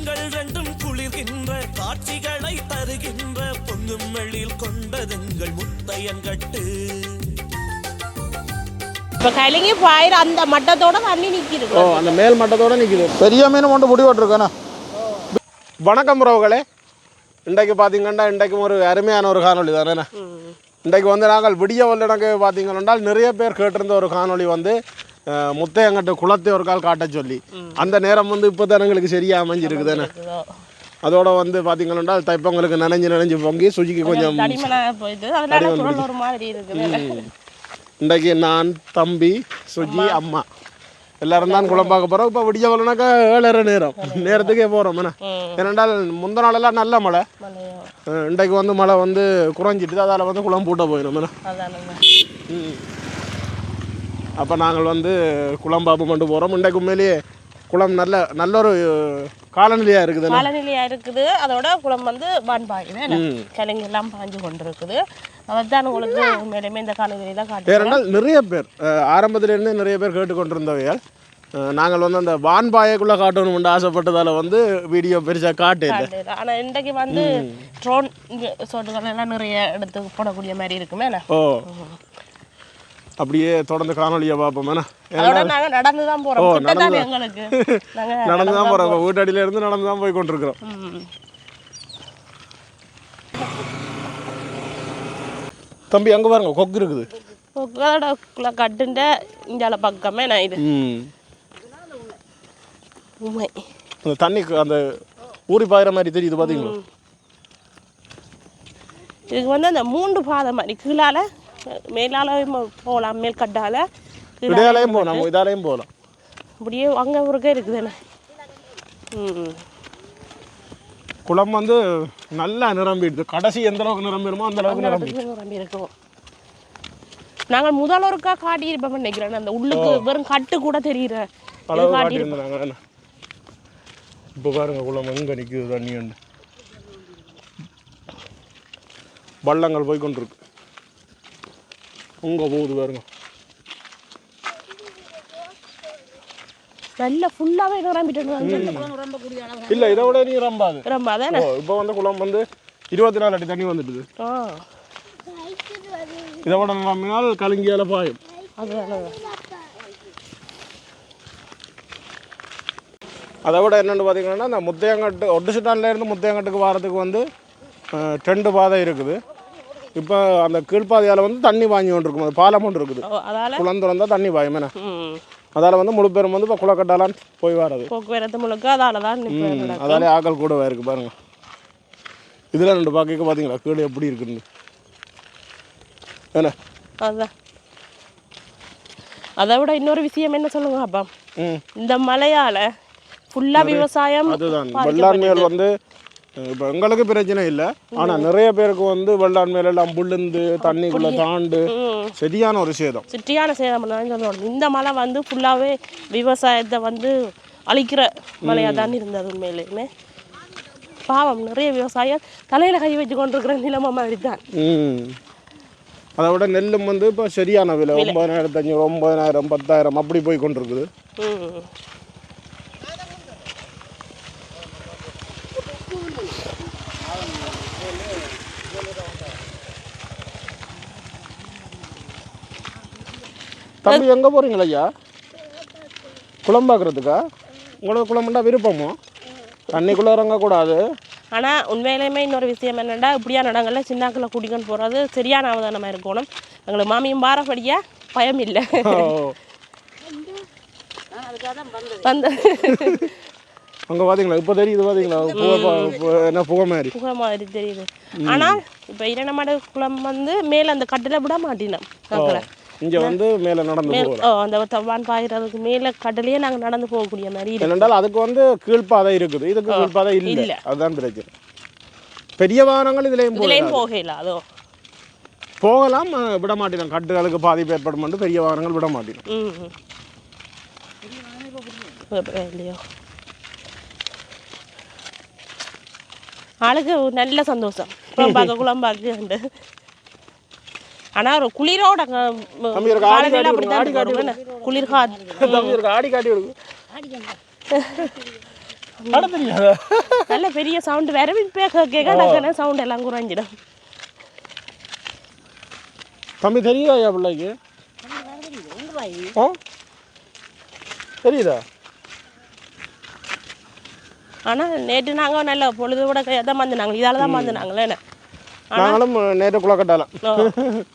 கண்கள் ரெண்டும் குளிர்கின்ற காட்சிகளை தருகின்ற பொங்கும் வெளியில் கொண்டதெங்கள் முத்தையங்கட்டு இப்போ கலங்கி பாயிர அந்த மட்டத்தோட தண்ணி நிற்கிது ஓ அந்த மேல் மட்டத்தோட நிற்கிது பெரிய மீன் கொண்டு முடி போட்டிருக்கேண்ணா வணக்கம் உறவுகளே. இன்றைக்கு பார்த்தீங்கன்னா இன்றைக்கும் ஒரு அருமையான ஒரு காணொளி தானே? இன்றைக்கு வந்து நாங்கள் விடிய எனக்கு பார்த்தீங்கன்னா நிறைய பேர் கேட்டிருந்த ஒரு காணொளி வந்து அஹ், முத்தையங்கட்டு குளத்தை ஒரு கால் காட்ட சொல்லி. அந்த நேரம் வந்து இப்போ தான் எங்களுக்கு சரியாக அமைஞ்சிருக்குதானே? அதோட வந்து பார்த்தீங்கன்னா தைப்பொங்கலுக்கு நனைஞ்சு நனைஞ்சு பொங்கி சுஜிக்கு கொஞ்சம் இன்றைக்கு நான் தம்பி சுஜி அம்மா. எல்லாரும் தான் குளம் பார்க்க போகிறோம் இப்போ விடிய வரலனாக்கா ஏழரை நேரம். நேரத்துக்கே போகிறோம் என்ன? ஏனென்றால் முந்த நாளெல்லாம் நல்ல மழை. இன்றைக்கு வந்து மழை வந்து குறைஞ்சிட்டு அதால் வந்து குளம் பூட்ட போயிடும் என்ன? அப்போ நாங்கள் வந்து குளம் பாப்பு மட்டும் போகிறோம் இன்றைக்கு உண்மையிலேயே குளம் நல்ல நல்ல ஒரு காலநிலையாக இருக்குது காலநிலையா இருக்குது. அதோட குளம் வந்து பான் பாயுது. கிழங்கு எல்லாம் பாஞ்சு கொண்டு இருக்குது அதான் உங்களுக்கு மேலுமே இந்த காலநிலை தான் ஏனென்றால் நிறைய பேர் ஆரம்பத்திலிருந்தே நிறைய பேர் கேட்டுக்கொண்டிருந்தவையால் நாங்கள் வந்து அந்த வான்பாயக்குள்ளே காட்டணும்னு ஆசைப்பட்டதால் வந்து வீடியோ பெருசாக காட்டல. காட்டுது. ஆனா இன்றைக்கு வந்து ட்ரோன் எல்லாம் நிறைய எடுத்து போடக்கூடிய மாதிரி இருக்குமே? ஓ. அப்படியே தொடர்ந்து காணொலியை பார்ப்போம். நாங்க நடந்து தான் நாங்க நடந்து தான் போகிறோம் வீட்டடியில இருந்து நடந்து தான் போய் கொண்டிருக்கிறோம். தம்பி அங்கே பாருங்க கொக்கு இருக்குது. குள்ள கட்டுண்ட இஞ்சால பக்கமே நான் இது. உண்மை அந்த தண்ணி அந்த ஊறி பாயிற மாதிரி தெரியுது பார்த்தீங்களா இதுக்கு வந்து அந்த மூன்று பாதை மாதிரி கீழால மேலால போகலாம் மேல் கட்டால கீழால இடையாலையும் போகலாம் இதாலையும் போகலாம். அப்படியே அங்கே ஒருக்கே இருக்குதுண்ணே ம். குளம் வந்து நல்லா நிரம்பிடுது கடைசி எந்த அளவுக்கு நிரம்பிடுமோ அந்த அளவுக்கு நிரம்பி நிரம்பி இருக்கும் நாங்கள் முதல் ஒருக்கா காட்டியிருப்போம் நினைக்கிறேன். அந்த உள்ளுக்கு வெறும் கட்டு கூட தெரியுற அளவு காட்டியிருந்தாங்க இப்போ பாருங்க குளம் எங்கே நிற்குது தண்ணி ஒன்று வள்ளங்கள் போய் கொண்டிருக்கு உங்க போகுது பாருங்க. நல்ல ஃபுல்லாகவே நிரம்பிட்டு இல்லை இதை விட நீ ரம்பாது ரொம்ப அதானே? ஓ இப்போ வந்து குளம் வந்து இருபத்தி நாலு அடி தண்ணி வந்துட்டுது. ஆ. இதை விட நம்பினால் கலுங்கியால பாயும். அதை விட என்னென்னு பார்த்தீங்கன்னா இந்த முத்தையங்காட்டு ஒட்டுசிட்டான்ல இருந்து முத்தையங்காட்டுக்கு வாரத்துக்கு வந்து ரெண்டு பாதை இருக்குது. இப்போ அந்த கீழ்ப்பாதையால் வந்து தண்ணி வாங்கி கொண்டு இருக்கும் அது பாலம் ஒன்று இருக்குது. குளம் திறந்தா தண்ணி பாயும் என்ன? அதால் வந்து முழு பேரும் வந்து இப்போ குளக்கட்டாலான் போய் வர்றது. போக்குவரத்து முழுக்க அதால தான் அதாலே ஆக்கள் கூடவே இருக்கு பாருங்க. இதில் ரெண்டு பாக்கைக்கு பார்த்தீங்களா கீழே எப்படி இருக்குன்னு? என்ன? அதான் அதை விட இன்னொரு விஷயம் என்ன சொல்லுங்க அப்பா? இந்த மழையால ஃபுல்லா விவசாயம் அதுதான். வெள்ளாண்மையில் வந்து இப்போ எங்களுக்கு பிரச்சனை இல்லை. ஆனால் நிறைய பேருக்கு வந்து வெள்ளாண்மையில எல்லாம் புள்ளுந்து தண்ணிக்குள்ளே தாண்டு. சரியான ஒரு சேதம். சிட்டியான சேதம் சொல்லணும் இந்த மழை வந்து ஃபுல்லாகவே விவசாயத்தை வந்து அழிக்கிற மழையாக தான் இருந்தது உண்மையிலேயுமே. பாவம் நிறைய விவசாயம் தலையில் கை வச்சு கொண்டிருக்கிற நிலைமை மாதிரி தான் அதை விட நெல்லும் வந்து இப்போ சரியான விலை. ஒன்பதாயிரத்தி அஞ்சூறு ஒன்பதாயிரம் பத்தாயிரம் அப்படி போய் கொண்டிருக்குது. தம்பி எங்கே போகிறீங்களா ஐயா? குளம் பார்க்குறதுக்கா உங்களுக்கு குளம்ண்டா விருப்பமோ? தண்ணிக்குள்ளே இறங்கக்கூடாது. ஆனால் உண்மையிலேயுமே இன்னொரு விஷயம் என்னென்னா இப்படியான இடங்கள்ல சின்னாக்களை கூட்டிக்கொண்டு போகிறது சரியான அவதானமாக இருக்கணும். எங்களுக்கு மாமியும் பாரப்படியா பயம் இல்லை. வந்து அங்கே பார்த்தீங்களா இப்போ தெரியுது பார்த்தீங்களா என்ன புகை மாதிரி. புகை மாதிரி தெரியுது. ஆனால் இப்போ இரண்டமாடு குளம் வந்து மேலே அந்த கட்டில விட மாட்டினோம். இங்கே வந்து மேலே நடந்து அந்த தவான் பாயிறதுக்கு மேலே கடலையே நாங்கள் நடந்து போகக்கூடிய மாதிரி ஏனென்றால் அதுக்கு வந்து கீழ்ப்பாதை இருக்குது. இதுக்கு கீழ்ப்பாதை இல்லை. அதுதான் பிரச்சனை. பெரிய வாகனங்கள் இதுலேயும் இதுலேயும் போகல அதோ. போகலாம் விட மாட்டேன். கட்டுகளுக்கு பாதிப்பு ஏற்படும் பெரிய வாகனங்கள் விட மாட்டேன். இல்லையோ. ஆளுக்கு நல்ல சந்தோஷம். குழம்பாக்க குழம்பாக்கு ஆனா ஒரு குளிரோட? குளிர் காத்து. தம்பி இருக்கு ஆடி காட்டி நல்ல பெரிய சவுண்டு. வேற இப்போ கேட்க சவுண்ட் எல்லாம் குறைஞ்சிடும். தம்பி தெரியுதா ஐயா பிள்ளைக்கு? தெரியுதா? ஆனால் நேற்று நாங்கள் நல்ல பொழுது கூட தான் வந்து நாங்கள் இதால் தான் வந்து நாங்களே நாங்களும் நேற்று குளக்கட்டாலாம்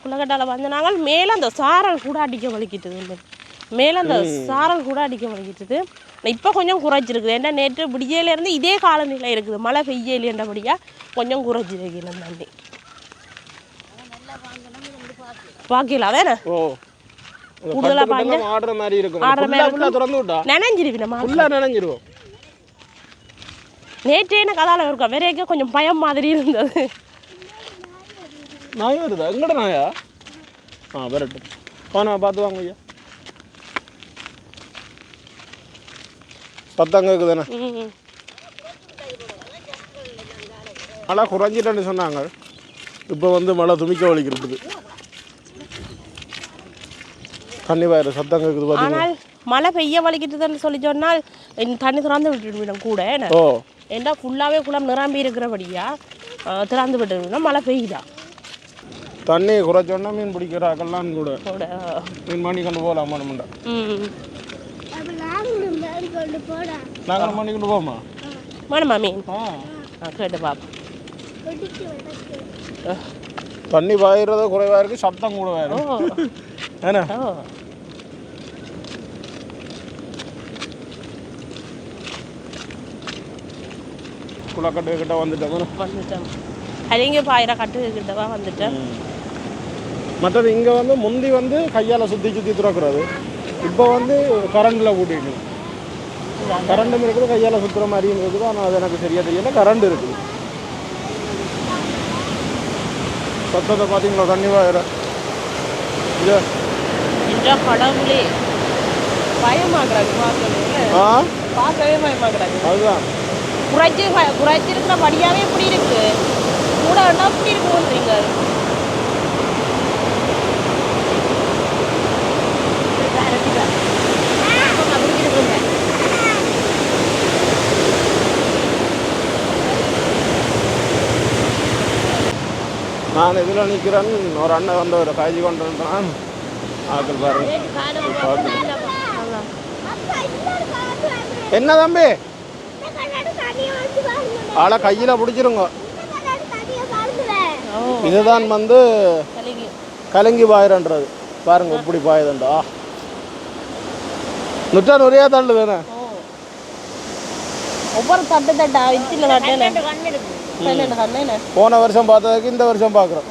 குளக்கட்டால வந்து நாங்கள் மேலே அந்த சாரல் கூட அடிக்க வலிக்கிட்டது மேலே அந்த சாரல் கூட அடிக்க வலிக்கிட்டது. இப்போ கொஞ்சம் குறைச்சிருக்குது ஏன்னா நேற்று விடியலேருந்து இதே காலநிலை இருக்குது. மழை பெய்யலேன்றபடியாக கொஞ்சம் குறைச்சிருக்கணும் தண்ணி. பாக்கில அதானே ஓ கூடுதலா பாய்ஞ்சா? ஆடுற மாதிரி இருக்கும். ஆடுற மாதிரி திறந்து விட்டா? நினைஞ்சிருவினமா ஃபுல்லா நினைஞ்சிருவோம். நேற்றே எனக்கு அதால இருக்கும் வேறேக்க கொஞ்சம் பயம் மாதிரி இருந்தது. நாய் வருதா எங்கட நாயா ஆ வரட்டும் போனா பார்த்து வாங்க ஐயா பத்தாங்க இருக்குதானே மழை குறைஞ்சிட்டேன்னு சொன்னாங்க இப்போ வந்து மழை துமிக்க வலிக்கிறது தண்ணி வயிறு சத்தம் கேட்குது பார்த்தீங்களா ஆனால் மழை பெய்ய வலிக்கிட்டுதுன்னு சொல்லி சொன்னால் தண்ணி திறந்து விட்டுவிடும் கூட என்ன ஓ ஏன்னா ஃபுல்லாகவே குளம் நிரம்பி இருக்கிறபடியா திறந்து விட்டுவிடும் மழை பெய்யுதா தண்ணி குறைச்சோன்னா மீன் பிடிக்கிறாக்கெல்லாம் கூட. கூட மீன் பண்ணி கொண்டு போகலாம் மண்டை ம். நாங்கள் பண்ணி கொண்டு போமா வேணுமா மீன்? கேட்டு பாப்போம். தண்ணி பாயிறது குறைவாக இருக்குது சத்தம் கூட ஏன்னா ஓ. குளக்கட்டு கிட்ட வந்துட்டோம். வந்துட்டோம். அழிங்க பாயிர கட்டு கிட்டவா வந்துட்டேன் மற்றது இங்கே வந்து முந்தி வந்து கையால் சுற்றி சுற்றி துறக்கிறது. இப்போ வந்து கரண்டில் கூட்டிட்டு கரண்டும் இருக்குது கையால் சுற்றுற மாதிரியும் இருக்குது ஆனால் அது எனக்கு சரியாக தெரியல. கரண்ட் இருக்குது சத்தத்தை பார்த்தீங்களா? தண்ணி வாயிற கடவுளே பார்க்கவே பயமாக்குறாங்க அதுதான். குறைச்சி குறைச்சிருக்கிற படியாவே இப்படி இருக்கு. கூட வேண்டாம் இப்படி இருக்குன்றீங்க நான் இதில் நிற்கிறேன் ஒரு அண்ணன் வந்து ஒரு காய்ச்சி கொண்டு வந்தான். ஆக்கள் பாருங்க என்ன தம்பி? ஆளை கையில் பிடிச்சிருங்க. இதுதான் வந்து கலங்கி பாயிரன்றது. பாருங்க இப்படி பாயுதுண்டா. நுற்றா நிறையா தள்ளு வேணும் ஒவ்வொரு தட்டு தட்டா கண்ணு என்ன போன வருஷம் பார்த்ததுக்கு இந்த வருஷம் பார்க்குறோம்.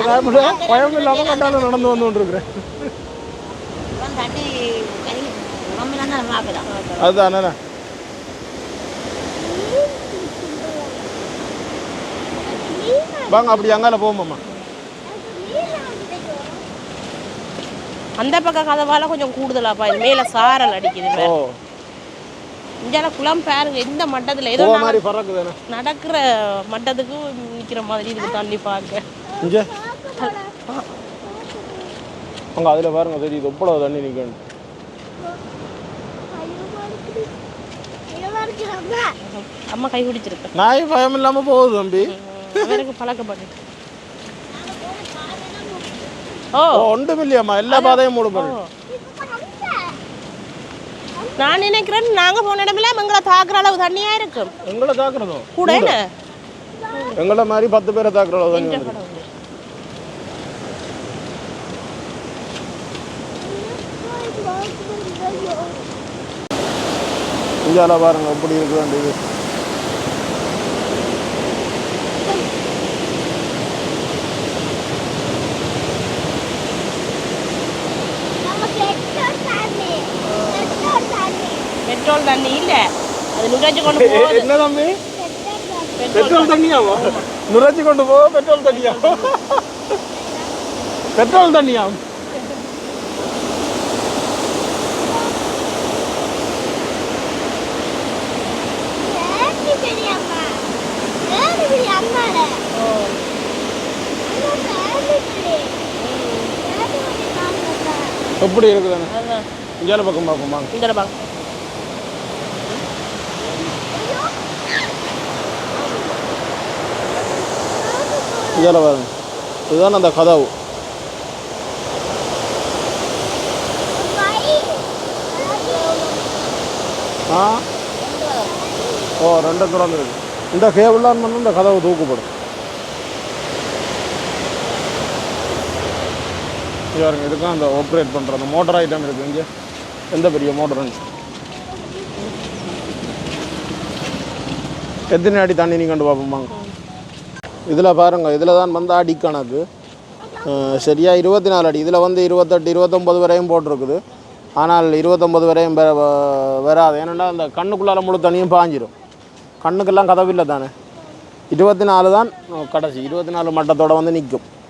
ஃபேமிலியா பயம் இல்லாமல் கண்டாலும் நடந்து வந்து கொண்டிருக்கிறேன் அதுதான் வாங்க அப்படி அங்கால போவோம்மா அந்த பக்கம் கதவால கொஞ்சம் கூடுதலாப்பா. இது மேல சாரல் அடிக்குது. இந்தியால குளம் பாருங்க இந்த மட்டத்துல. ஏதோ நடக்கிற மட்டத்துக்கு நிக்கிற மாதிரி இருக்கு தண்ணி பார்க்க இங்கே அங்கே அதில் பாருங்க தெரியுது. எவ்வளோ தண்ணி நிற்கணும் அம்மா கை பிடிச்சிருக்கு. நாய் பயம் இல்லாமல் போகுது தம்பி. பழக்கப்பட்டு. ஓ. ஓ ஒன்று இல்லையாம்மா. எல்லா பாதையும் மூடு பண்ணு நான் நினைக்கிறேன் நாங்க போன இடமெல்லாம் எங்களை தாக்குற அளவு தண்ணியா இருக்கும். எங்களை தாக்குறதோ? கூட என்ன? எங்களை மாதிரி பத்து பேரை தாக்குற அளவு தண்ணி. இந்தியாவில் பாருங்க எப்படி இருக்கு வேண்டியது. பெட்ரோல் தண்ணி இல்ல. அது நுழைஞ்சு கொண்டு போகுது என்ன தம்பி? பெட்ரோல் தண்ணியாவா? நுரைச்சி கொண்டு போக பெட்ரோல் தண்ணியா? பெட்ரோல் தண்ணியா? எப்படி இருக்குதுன்னு? இங்கே பக்கம் பார்ப்போம்? இந்த பாங்க இதில் பாருங்க இதுதான் அந்த கதவு. ஆ? ஓ ரெண்டு திறந்துருக்கு. இந்த கேபிளான் பண்ணி இந்த கதவு தூக்கப்படும் இது பாருங்க இதுக்கும் அந்த ஆப்ரேட் பண்ணுற அந்த மோட்டர் ஐட்டம் இருக்குது இங்கே எந்த பெரிய மோட்டர் எத்தனை அடி தண்ணி நீ கண்டு பார்ப்போமாங்க இதில் பாருங்கள் இதில் தான் வந்து அடி கணக்கு. சரியாக இருபத்தி நாலு அடி. இதில் வந்து இருபத்தெட்டு இருபத்தொம்பது வரையும் போட்டிருக்குது. ஆனால் இருபத்தொம்பது வரையும் வர வ- வராது. ஏன்னா அந்த கண்ணுக்குள்ளால முழு தனியும் பாஞ்சிடும் கண்ணுக்கெல்லாம் கதவில்லை தானே. இருபத்தி நாலு தான் கடைசி. இருபத்தி நாலு மட்டத்தோடு வந்து நிற்கும்.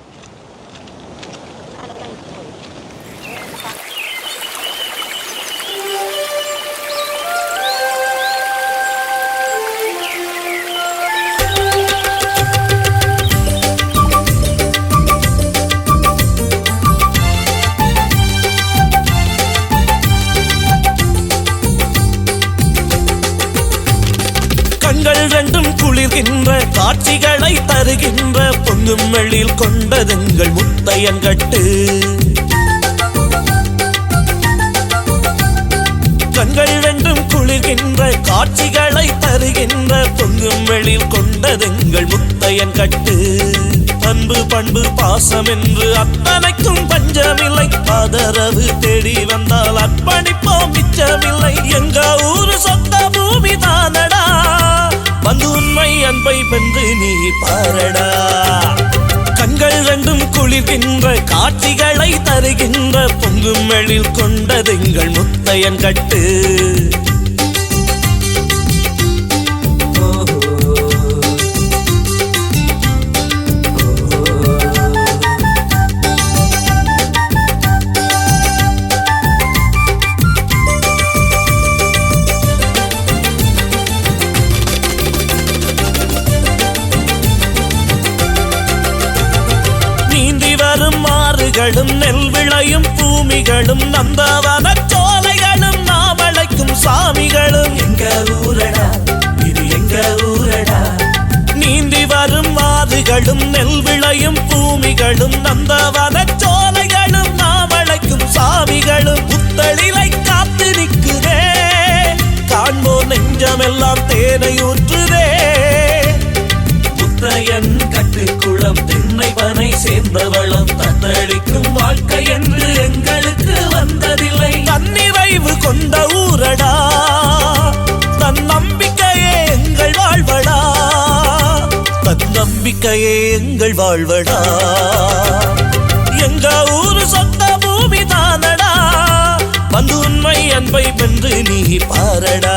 காட்சிகளை தருகின்ற பொங்கும் வெளியில் கொண்டதுங்கள் முத்தையங்கட்டு கண்கள் வென்றும் குளிர்கின்ற காட்சிகளை தருகின்ற பொங்கும் வெளியில் கொண்டதுங்கள் முத்தையன் கட்டு. அன்பு பண்பு பாசம் என்று அத்தனைக்கும் பஞ்சமில்லை. ஆதரவு தேடி வந்தால் அர்ப்பணிப்போம் மிச்சமில்லை. எங்க ஊரு சொந்த அன்பை வென்று நீ பாரடா. கண்கள் ரெண்டும் குளிர்கின்ற காட்சிகளை தருகின்ற பொங்கும் எழில் கொண்டதெங்கள் முத்தையன் கட்டு. வாழ்வடா? எங்க ஊரு சொந்த பூமி தானடா வந்து உண்மை அன்பை வென்று நீ பாரடா?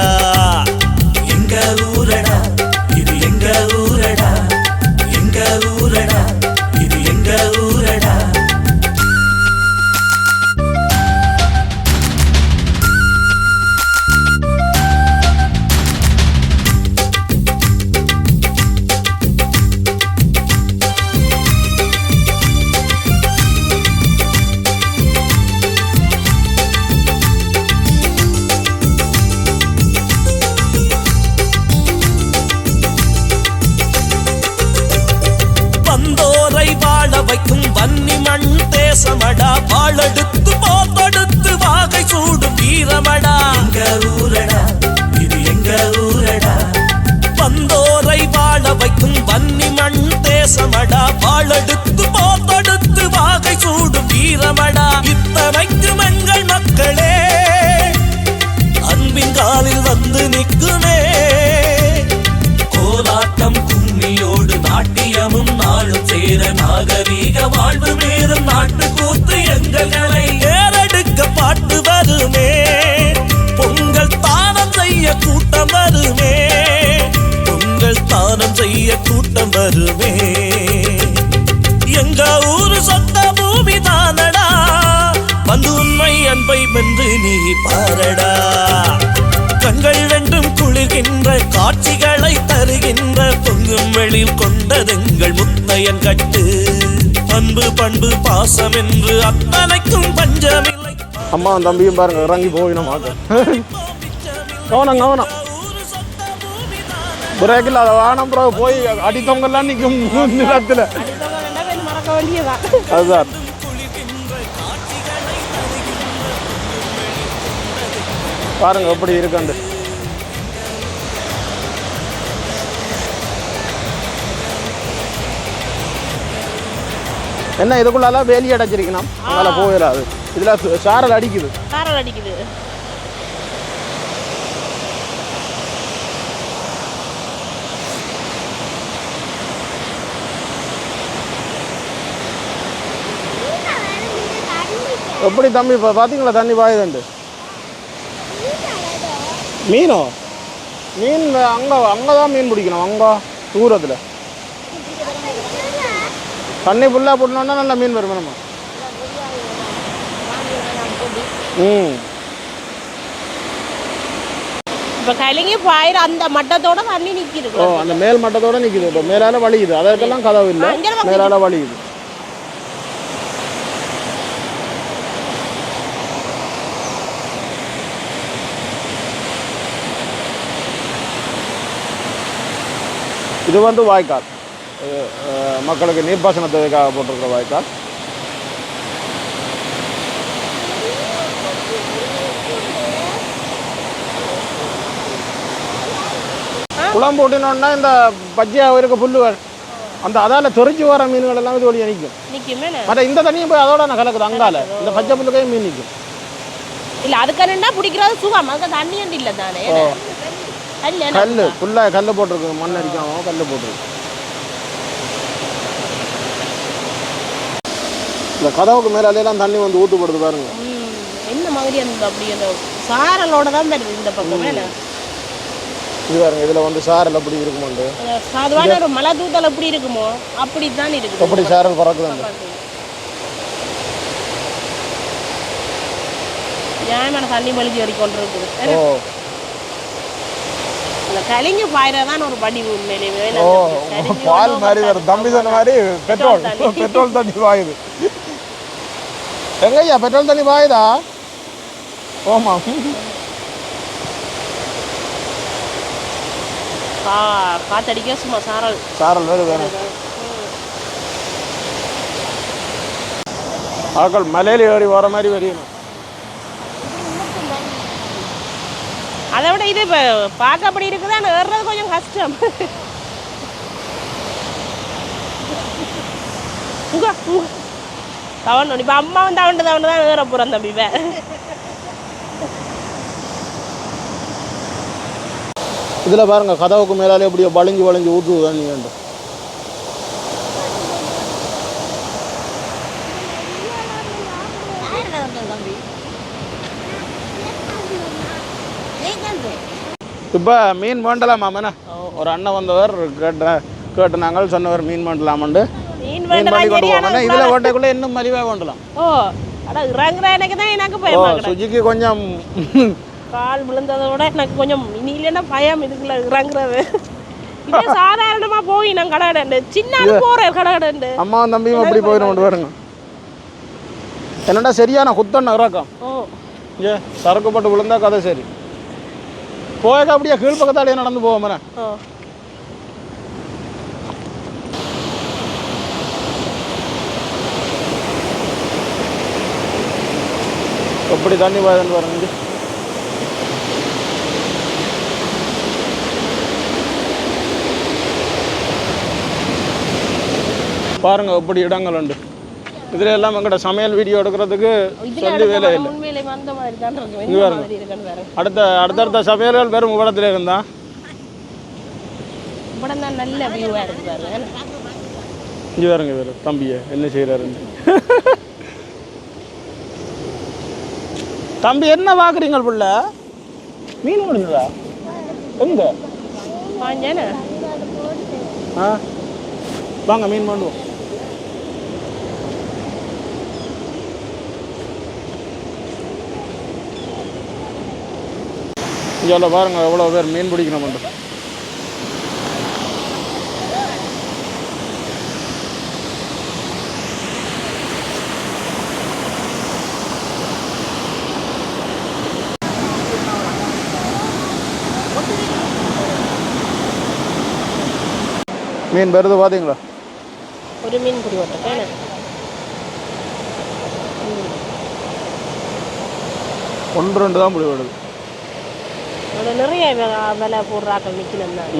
அன்பை வென்று நீ பாரடா. கண்கள் ரெண்டும் குளிர்கின்ற காட்சிகளை தருகின்ற பொங்கும் வெளியில் கொண்டதெங்கள் முத்தையன் கட்டு. அன்பு பண்பு பாசம் என்று அத்தனைக்கும் பஞ்சமில்லை. அம்மாவும் தம்பியும் பாருங்க இறங்கி போயிடும் கவனம் கவனம். பிரேக் இல்லாத வானம் போய் அடித்தவங்கெல்லாம் நிற்கும் நிலத்தில். அதுதான். பாருங்க எப்படி இருக்குண்டு என்ன இதுக்குள்ளால வேலி அடைச்சிருக்கணும் அதனால போயிடாது. இதில் சாரல் அடிக்குது. காரல் அடிக்குது. எப்படி தம்பி இப்போ பார்த்தீங்களா தண்ணி பாயுதுண்டு மீனோ? மீன் அங்கே அங்கே தான் மீன் பிடிக்கணும். அங்கே தூரத்தில். தண்ணி ஃபுல்லாக போட்டோன்னா நல்லா மீன் வரும் நம்ம. ம். இப்ப கலிங்கி பாயிர அந்த மட்டத்தோட தண்ணி நிக்குது. ஓ அந்த மேல் மட்டத்தோட நிற்கிது இப்போ மேலால வலியுது அதற்கெல்லாம் கதவு இல்லை. மேலால வலியுது இது வந்து வாய்க்கால். மக்களுக்கு நீர்ப்பாசன தேவைக்காக போட்டிருக்கிற வாய்க்கால். குளம் போட்டினோன்னா இந்த பச்சையாக இருக்க புல்லுகள். அந்த அதால தெரிஞ்சு வர மீன்கள் எல்லாம் இது வழியாக நிற்கும் மற்ற இந்த தண்ணியும் போய் அதோட நான் கலக்குது அங்கால. இந்த பச்சை புல்லுக்கையும் மீன் நிற்கும் இல்ல அதுக்கான பிடிக்கிறது சுகம். அதுக்கு தண்ணி இல்ல தானே? கல் ஃபுல்லாக கல் போட்டிருக்கு. மண் அடிக்காம. கல் போட்டிருக்கு. இந்த கதவுக்கு மேலாலேலாம் தண்ணி வந்து ஊற்றுப்படுது பாருங்க. என்ன மாதிரி அந்த அப்படி அந்த சாரலோட தான் வருது இந்த பக்கமே இது பாருங்க இதில் வந்து சாரல் அப்படி இருக்குமாண்டு. சாதுவான ஒரு மலை தூத்தல் எப்படி இருக்குமோ? அப்படித்தான் இருக்குது. எப்படி சாரல் பறக்குதுண்டு நியாயமான தண்ணி மலிஞ்சு வரைக்கும் இருக்குது ஓ. அந்த கலிங்க பாயிரதான் ஒரு படி உண்மையிலேயே ஓ பால் மாதிரி வரும் தம்பி சொன்ன மாதிரி பெட்ரோல். பெட்ரோல் தண்ணி. பாயுது. எங்கய்யா பெட்ரோல் தண்ணி பாயுதா? ஓமா. காத்தடிக்க சும்மா சாரல். சாரல் வேறு வேணும் ஆக்கள் மலையில ஏறி வர மாதிரி வரையணும் அதை விட இது இப்போ பார்க்க அப்படி இருக்குது? ஆனால் ஏறுறது கொஞ்சம் கஷ்டம். உங்க உங்க. தவணம் இப்போ அம்மாவும் தவண்டு தவண்டு தான் ஏற போகிறோம் தம்பி வே இதில் பாருங்க கதவுக்கு மேலாலே அப்படியே வளைஞ்சு வளைஞ்சு ஊற்றுது நீ வேண்டும் இப்போ மீன் வேண்டலாமா மன ஒரு அண்ணன் வந்தவர் கேட்ட கேட்டு நாங்கள் சொன்னவர் மீன் வேண்டலாமண்டு. மீன் பண்ணி கொண்டு போவோம் இதில் வேட்டைக்குள்ளே இன்னும் மலிவாக வேண்டலாம். ஓ அட இறங்குற எனக்கு தான் எனக்கு பயமா சுஜிக்கு கொஞ்சம் கால் விழுந்ததை விட எனக்கு கொஞ்சம் இனி இல்லைன்னா பயம் இதுக்குள்ள இறங்குறது. இதே சாதாரணமா போய் நான் கடை கடை சின்ன போறேன் கடை கடை அம்மாவும் தம்பியும் அப்படி போயிடும் கொண்டு வருங்க. என்னடா சரியான குத்தண்ண இறக்கம். ஓ. ஏ சரக்கு போட்டு விழுந்தா கதை சரி. போயக்க அப்படியே கீழ்ப்பக்கத்தாலேயே நடந்து போவோம் ஓ. எப்படி தண்ணி பாயுதுன்னு பாருங்க. பாருங்க எப்படி இடங்கள் உண்டு. இதுல எல்லாம் எங்கட சமையல் வீடியோ எடுக்கிறதுக்கு சொல்லி வேலை இல்லை. அடுத்த அடுத்தடுத்த சமையல்கள் வெறும் உடத்துல இருந்தா? இங்கே பாருங்க வேறு தம்பியை என்ன செய்கிறாருன்னு தம்பி என்ன பார்க்குறீங்க புள்ள? மீன் முடிஞ்சதா எங்க? வாங்க மீன் பண்ணுவோம் இங்கே பாருங்க எவ்வளோ பேர் மீன் பிடிக்கணும் மட்டும் மீன் வருது பார்த்தீங்களா ஒரு மீன் பிடி ஓட்டேன் ஒன்று ரெண்டு தான் பிடி ஓடுது. நிறைய விலை போடுறாக்கள் நிற்கணும் தான்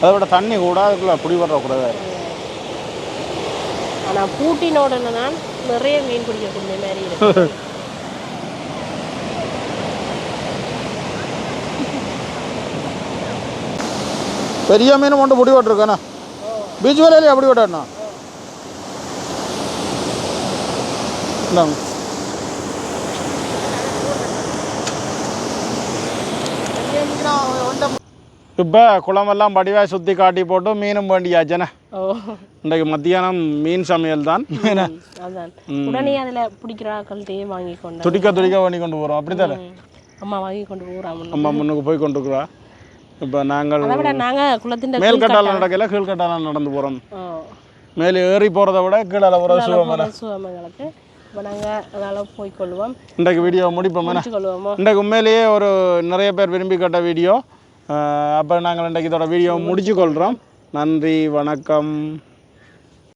அதை விட தண்ணி கூட அதுக்குள்ள பிடி வரக்கூடாது ஆனால் பூட்டினோட தான் நிறைய மீன் பிடிக்கக்கூடிய மாதிரி இருக்கு. பெரிய மீன் கொண்டு பிடி விட்டுருக்கானே பீச் வேலையில எப்படி விட்டாண்ணா இந்தாங்க. இப்போ குளமெல்லாம் படிவாக சுற்றி காட்டி போட்டு மீனும் வேண்டியாச்சுண்ணே ஓ இன்றைக்கு மத்தியானம் மீன் சமையல் தான் உடனே அதில் பிடிக்கிறாக்கள்கிட்டயே வாங்கி கொண்டு துடிக்க துடிக்க பண்ணி கொண்டு போகிறோம் அப்படி தானே அம்மா வாங்கி கொண்டு போகிறாங்க அம்மா முன்னுக்கு போய் கொண்டு இருக்கிறா இப்போ நாங்கள் நாங்கள் குளத்தின் மேல் கட்டால நடக்கல கீழ் கட்டால நடந்து போகிறோம் மேலே ஏறி போகிறத விட கீழே நாங்கள் அதனால் போய்க்கொள்வோம். இன்றைக்கு வீடியோ முடிப்போம். இன்றைக்கு உண்மையிலேயே ஒரு நிறைய பேர் விரும்பி கேட்ட வீடியோ. அப்போ நாங்கள் இன்றைக்கு இதோட வீடியோ முடிச்சு கொள்கிறோம் நன்றி வணக்கம்.